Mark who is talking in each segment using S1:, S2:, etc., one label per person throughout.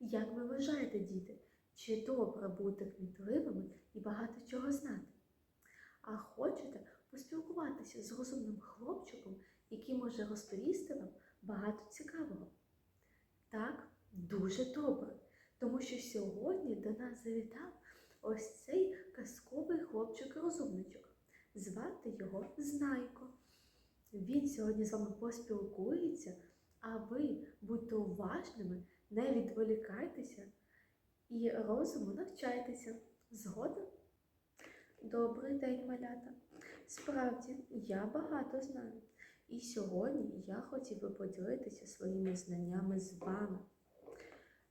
S1: Як ви вважаєте, діти, чи добре бути кмітливими і багато чого знати? А хочете поспілкуватися з розумним хлопчиком, який може розповісти вам багато цікавого? Так, дуже добре, тому що сьогодні до нас завітав ось цей казковий хлопчик-розумничок. Звати його Знайко. Він сьогодні з вами поспілкується, а ви будьте уважними, не відволікайтеся і розуму навчайтеся. Згодом? Добрий день, малята. Справді, я багато знаю. І сьогодні я хотів би поділитися своїми знаннями з вами.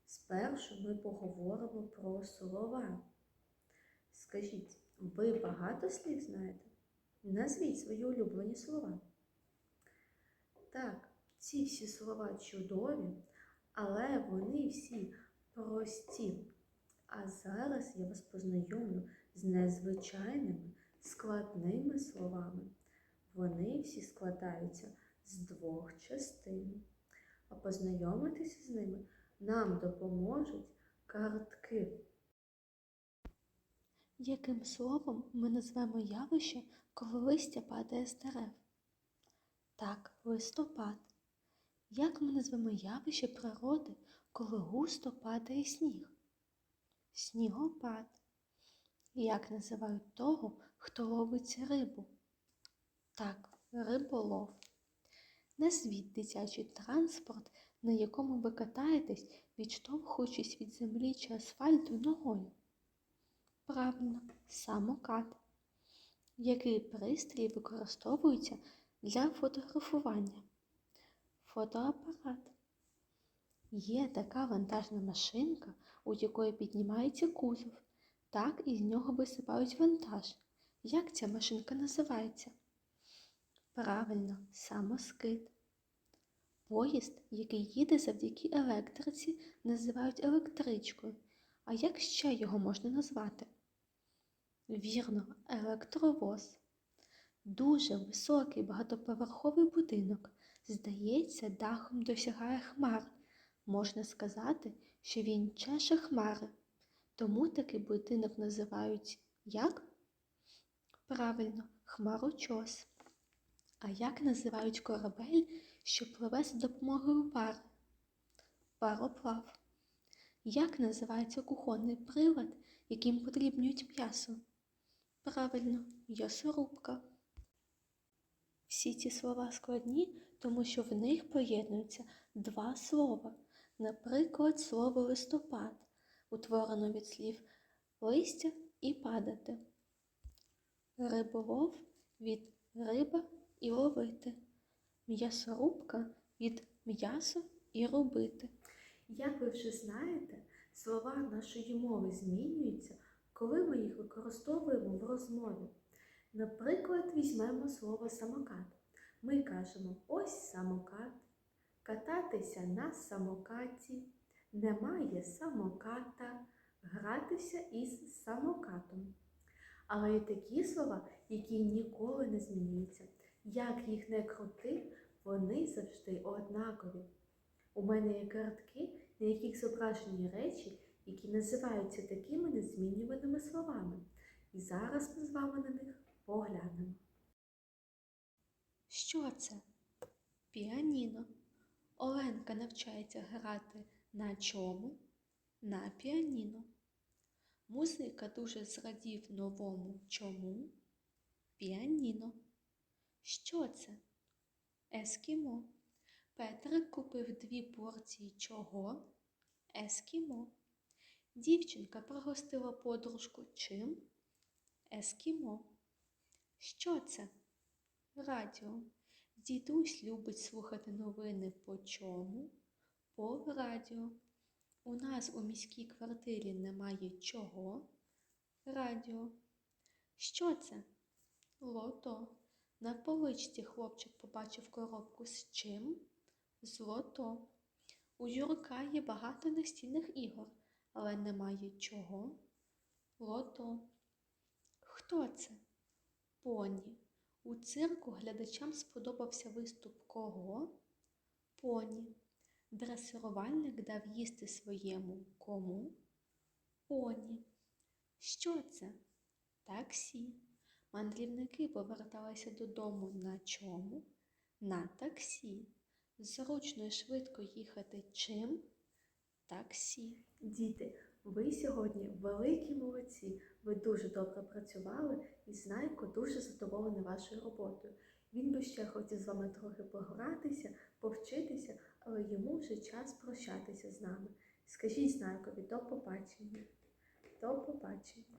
S1: Спершу ми поговоримо про слова. Скажіть, ви багато слів знаєте? Назвіть свої улюблені слова. Так, ці всі слова чудові, але вони всі прості. А зараз я вас познайомлю з незвичайними складними словами. Вони всі складаються з двох частин. А познайомитися з ними нам допоможуть картки.
S2: Яким словом ми назвемо явище, коли листя падає з дерев? Так, листопад. Як ми назвемо явище природи, коли густо падає сніг? Снігопад. Як називають того, хто ловить рибу? Так, риболов. Назвіть дитячий транспорт, на якому ви катаєтесь, відштовхуючись від землі чи асфальту ногою. Правильно, самокат. Який пристрій використовується для фотографування? Фотоапарат. Є така вантажна машинка, у якої піднімається кузов. Так із нього висипають вантаж. Як ця машинка називається? Правильно, самоскид. Поїзд, який їде завдяки електриці, називають електричкою. А як ще його можна назвати? Вірно, електровоз. Дуже високий багатоповерховий будинок, здається, дахом досягає хмар. Можна сказати, що він чеше хмари. Тому такий будинок називають як? Правильно, хмарочос. А як називають корабель, що пливе за допомогою пари? Пароплав. Як називається кухонний прилад, яким подрібнюють м'ясо? Правильно, м'ясорубка. Всі ці слова складні, тому що в них поєднуються два слова. Наприклад, слово листопад, утворено від слів листя і падати. Риболов від риба і ловити. М'ясорубка від м'ясо і робити.
S1: Як ви вже знаєте, слова нашої мови змінюються, коли ми їх використовуємо в розмові. Наприклад, візьмемо слово самокат. Ми кажемо ось самокат, кататися на самокаті, немає самоката, гратися із самокатом. Але є такі слова, які ніколи не змінюються. Як їх не крути, вони завжди однакові. У мене є картки, на яких зображені речі, які називаються такими незмінюваними словами. І зараз ми з вами на них поглянемо.
S2: Що це? Піаніно. Оленка навчається грати на чому? На піаніно. Музика дуже зрадів новому чому? Піаніно. Що це? Ескімо. Петрик купив дві порції чого? Ескімо. Дівчинка пригостила подружку чим? Ескімо. Що це? Радіо. Дідусь любить слухати новини по чому? По радіо. У нас у міській квартирі немає чого? Радіо. Що це? Лото. На поличці хлопчик побачив коробку з чим? З лото. У Юрка є багато настільних ігор, але немає чого? Лото. Хто це? Поні. У цирку глядачам сподобався виступ кого? Поні. Дресирувальник дав їсти своєму кому? Поні. Що це? Таксі. Мандрівники поверталися додому на чому? На таксі. Зручно і швидко їхати чим? Таксі.
S1: Діти, ви сьогодні великі молодці. Ви дуже добре працювали і Знайко дуже задоволений вашою роботою. Він би ще хотів з вами трохи погратися, повчитися, але йому вже час прощатися з нами. Скажіть Знайкові до побачення. До побачення.